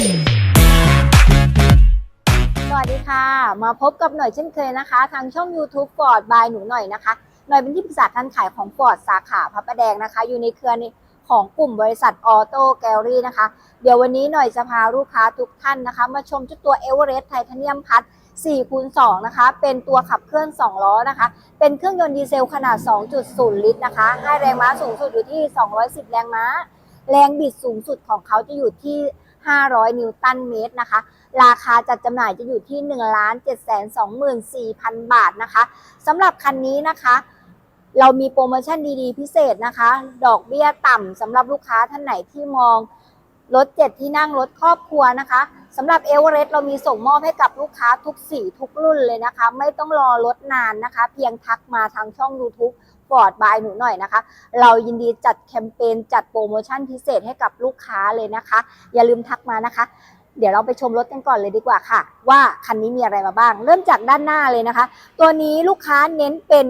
สวัสดีค่ะ มาพบกับหน่อยเช่นเคยนะคะ ทางช่อง YouTube Ford by หนูหน่อยนะคะ หน่อยเป็นที่ปรึกษาการขายของ Ford สาขาพระประแดงนะคะ อยู่ในเครือของกลุ่มบริษัทออโต้แกลลี่นะคะ เดี๋ยววันนี้หน่อยจะพาลูกค้าทุกท่านนะคะ มาชมเจุดตัวเอเวอเรสต์ไทเทเนียมพัด4คูณ2นะคะ เป็นตัวขับเคลื่อน 2 ล้อนะคะ เป็นเครื่องยนต์ดีเซลขนาด 2.0 ลิตรนะคะ ให้แรงม้าสูงสุดอยู่ที่ 210 แรงม้า แรงบิดสูงสุดของเขาจะอยู่ที่ 500 นิวตันเมตรนะคะ ราคาจัดจำหน่ายจะอยู่ที่ 1 7 2 4 0 0 0 บาทนะคะสำหรับคันนี้นะคะ เรามีโปรโมชั่นดีๆ พิเศษนะคะ ดอกเบี้ยต่ำสำหรับลูกค้าท่านไหนที่มองรถเจ็ดที่นั่งรถครอบครัวนะคะสำหรับเอเวอเรสต์เรามีส่งมอบให้กับลูกค้าทุกสีทุกรุ่นเลยนะคะ ไม่ต้องรอรถนานนะคะ เพียงทักมาทางช่อง YouTube ฟอร์ดบายหนูหน่อยนะคะ เรายินดีจัดแคมเปญจัดโปรโมชั่นพิเศษให้กับลูกค้าเลยนะคะ อย่าลืมทักมานะคะ เดี๋ยวเราไปชมรถกันก่อนเลยดีกว่าค่ะ ว่าคันนี้มีอะไรมาบ้าง เริ่มจากด้านหน้าเลยนะคะ ตัวนี้ลูกค้าเน้นเป็น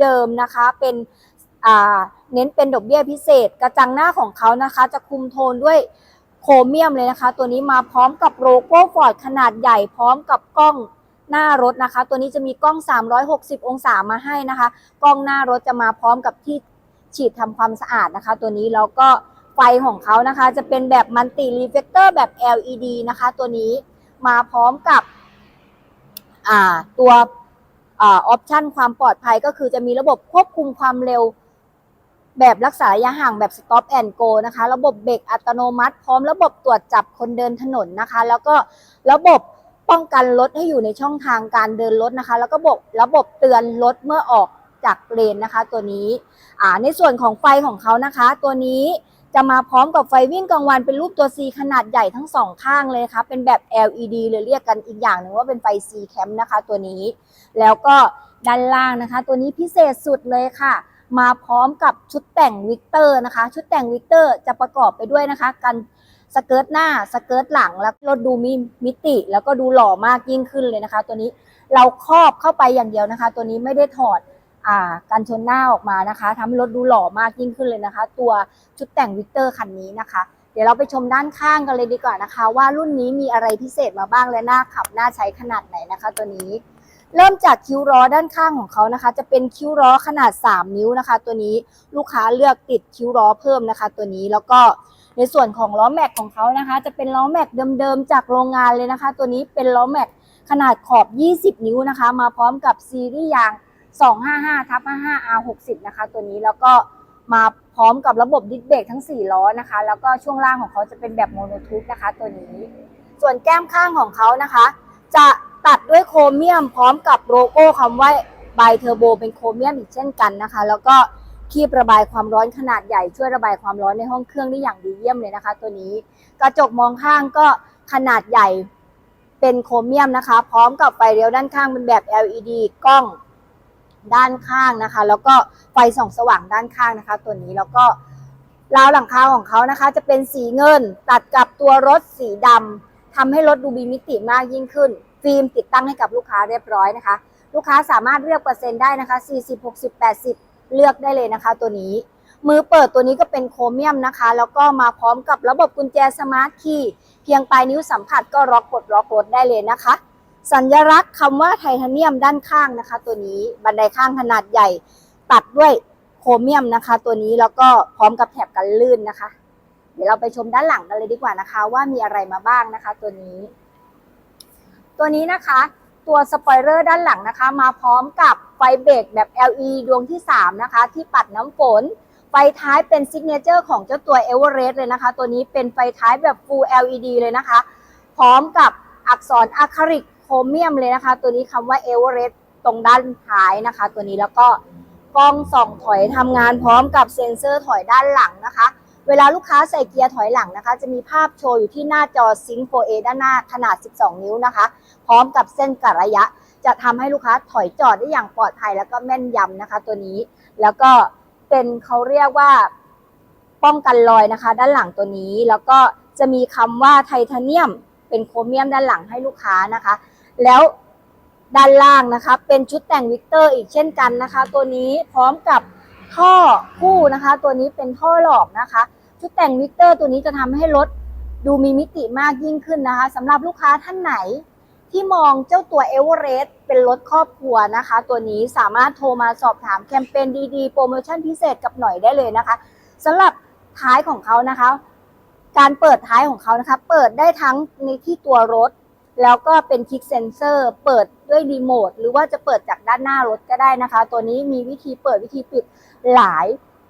เดิมๆนะคะเป็นเน้นเป็นดอกเบี้ยพิเศษ กระจังหน้าของเขานะคะ จะคุมโทนด้วยโครเมียมเลยนะคะ ตัวนี้มาพร้อมกับโลโก้ฟอร์ดขนาดใหญ่พร้อมกับกล้อง หน้ารถนะคะ ตัวนี้จะมีกล้อง 360 องศามาให้นะคะ กล้องหน้ารถจะมาพร้อมกับที่ฉีดทำความสะอาดนะคะ ตัวนี้แล้วก็ไฟของเขานะคะ จะเป็นแบบมัลติรีเฟกเตอร์แบบ LED นะคะ ตัวนี้มาพร้อมกับตัวออปชันความปลอดภัยก็คือจะมีระบบควบคุมความเร็วแบบรักษาระยะห่างแบบ stop and go นะคะ ระบบเบรกอัตโนมัติ พร้อมระบบตรวจจับคนเดินถนนนะคะ แล้วก็ระบบ ป้องกันรถให้อยู่ในช่องทางการเดินรถนะคะ แล้วก็ระบบระบบเตือนรถเมื่อออกจากเลนนะคะ ตัวนี้อ่าในส่วนของไฟของเขานะคะ ตัวนี้จะมาพร้อมกับไฟวิ่งกลางวันเป็นรูปตัว C ขนาดใหญ่ทั้งสองข้างเลยค่ะเป็นแบบ LED เลยเรียกกันอีกอย่างหนึ่งว่าเป็นไฟ C cam นะคะ ตัวนี้ แล้วก็ด้านล่างนะคะ ตัวนี้พิเศษสุดเลยค่ะ มาพร้อมกับชุดแต่งวิกเตอร์นะคะ ชุดแต่งวิกเตอร์จะประกอบไปด้วยนะคะ กัน สเกิร์ตหน้าสเกิร์ตหลังแล้วรถดูมีมิติ แล้วก็ดูหล่อมากยิ่งขึ้นเลยนะคะ ตัวนี้เราครอบเข้าไปอย่างเดียวนะคะ ตัวนี้ไม่ได้ถอดอ่ากันชนหน้าออกมานะคะทำให้รถดูหล่อมากยิ่งขึ้นเลยนะคะ ตัวชุดแต่งวิกเตอร์คันนี้นะคะ เดี๋ยวเราไปชมด้านข้างกันเลยดีกว่านะคะ ว่ารุ่นนี้มีอะไรพิเศษมาบ้างและน่าขับน่าใช้ขนาดไหนนะคะ ตัวนี้เริ่มจากคิ้วล้อด้านข้างของเขานะคะ จะเป็นคิ้วล้อขนาด 3 นิ้วนะคะ ตัวนี้ลูกค้าเลือกติดคิ้วล้อเพิ่มนะคะ ตัวนี้แล้วก็ ในส่วนของล้อแม็กของเขานะคะ จะเป็นล้อแม็กเดิมๆจากโรงงานเลยนะคะ ตัวนี้เป็นล้อแม็กขนาดขอบ 20 นิ้วนะคะ มาพร้อมกับซีรีส์ยาง 255ทับ55 R60 นะคะ ตัวนี้แล้วก็มาพร้อมกับระบบดิสเบรกทั้ง 4 ล้อนะคะ แล้วก็ช่วงล่างของเขาจะเป็นแบบโมโนทูปนะคะ ตัวนี้ ส่วนแก้มข้างของเขานะคะ จะตัดด้วยโครเมียมพร้อมกับโลโก้คำว่าไบเทอร์โบเป็นโครเมียมอีกเช่นกันนะคะ แล้วก็ คีบระบายความร้อนขนาดใหญ่ช่วยระบายความร้อนในห้องเครื่องได้อย่างดีเยี่ยมเลยนะคะ ตัวนี้กระจกมองข้างก็ขนาดใหญ่เป็นโครเมียมนะคะ พร้อมกับไฟเลี้ยวด้านข้างเป็นแบบ LED กล้องด้านข้างนะคะ แล้วก็ไฟส่องสว่างด้านข้างนะคะ ตัวนี้แล้วก็ราวหลังคาของเขานะคะ จะเป็นสีเงินตัดกับตัวรถสีดำทำให้รถดูมีมิติมากยิ่งขึ้น ฟิล์มติดตั้งให้กับลูกค้าเรียบร้อยนะคะ ลูกค้าสามารถเลือกเปอร์เซ็นต์ได้นะคะ 40 60 80 เลือกได้เลยนะคะ ตัวนี้ มือเปิดตัวนี้ก็เป็นโครเมียมนะคะ แล้วก็มาพร้อมกับระบบกุญแจสมาร์ทคีย์เพียงปลายนิ้วสัมผัสก็ล็อกกดล็อกรถได้เลยนะคะ สัญลักษณ์คำว่าไทเทเนียมด้านข้างนะคะ ตัวนี้บันไดข้างขนาดใหญ่ ตัดด้วยโครเมียมนะคะ ตัวนี้แล้วก็พร้อมกับแถบกันลื่นนะคะ เดี๋ยวเราไปชมด้านหลังกันเลยดีกว่านะคะ ว่ามีอะไรมาบ้างนะคะ ตัวนี้ ตัวนี้นะคะ ตัวสปอยเลอร์ด้านหลังนะคะ มาพร้อมกับ ไฟเบรกแบบ LED ดวงที่ 3 นะคะ ที่ปัดน้ำฝน ไฟท้ายเป็นซิกเนเจอร์ของเจ้าตัว e v e r e s t เลยนะคะ ตัวนี้เป็นไฟท้ายแบบ Full LED เลยนะคะ พร้อมกับอักษรอะคริลิกโครเมียมเลยนะคะ ตัวนี้คำว่า e v e r e s t ตรงด้านท้ายนะคะ ตัวนี้แล้วก็กล้องส่องถอยทำงานพร้อมกับเซ็นเซอร์ถอยด้านหลังนะคะ เวลาลูกค้าใส่เกียร์ถอยหลังนะคะ จะมีภาพโชว์อยู่ที่หน้าจอ Sync 4A ด้านหน้าขนาด 12 นิ้วนะคะ พร้อมกับเส้นกะระยะ จะทำให้ลูกค้าถอยจอดได้อย่างปลอดภัยแล้วก็แม่นยำนะคะ ตัวนี้ แล้วก็เป็นเขาเรียกว่าป้องกันรอยนะคะ ด้านหลังตัวนี้ แล้วก็จะมีคำว่าไทเทเนียม เป็นโครเมียมด้านหลังให้ลูกค้านะคะ แล้วด้านล่างนะคะ เป็นชุดแต่งวิกเตอร์อีกเช่นกันนะคะ ตัวนี้พร้อมกับท่อคู่นะคะ ตัวนี้เป็นท่อหลอกนะคะ ชุดแต่งวิกเตอร์ตัวนี้จะทำให้รถดูมีมิติมากยิ่งขึ้นนะคะสำหรับลูกค้าท่านไหน ที่มองเจ้าตัวเอเวอเรสต์เป็นรถครอบครัวนะคะ ตัวนี้สามารถโทรมาสอบถามแคมเปญดีๆ โปรโมชั่นพิเศษกับหน่อยได้เลยนะคะสำหรับท้ายของเขานะคะ การเปิดท้ายของเขานะคะ เปิดได้ทั้งในที่ตัวรถ แล้วก็เป็นคลิกเซนเซอร์ เปิดด้วยรีโมทหรือว่าจะเปิดจากด้านหน้ารถก็ได้นะคะ ตัวนี้มีวิธีเปิดวิธีปิดหลาย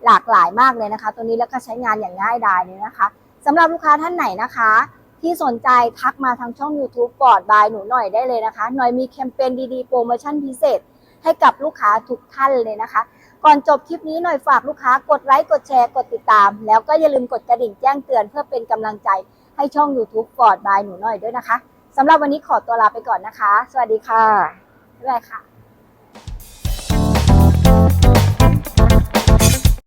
หลากหลายมากเลยนะคะ ตัวนี้แล้วก็ใช้งานอย่างง่ายดายเลยนะคะสำหรับลูกค้าท่านไหนนะคะ ที่สนใจทักมาทางช่อง YouTube ฟอดบายหนูหน่อยได้เลยนะคะ หน่อยมีแคมเปญดีๆ โปรโมชั่นพิเศษ ให้กับลูกค้าทุกท่านเลยนะคะ ก่อนจบคลิปนี้หน่อยฝากลูกค้ากดไลค์กดแชร์กดติดตาม แล้วก็อย่าลืมกดกระดิ่งแจ้งเตือนเพื่อเป็นกำลังใจให้ช่อง YouTube ฟอดบายหนูหน่อยด้วยนะคะสำหรับวันนี้ขอตัวลาไปก่อนนะคะ สวัสดีค่ะบ๊ายบายค่ะ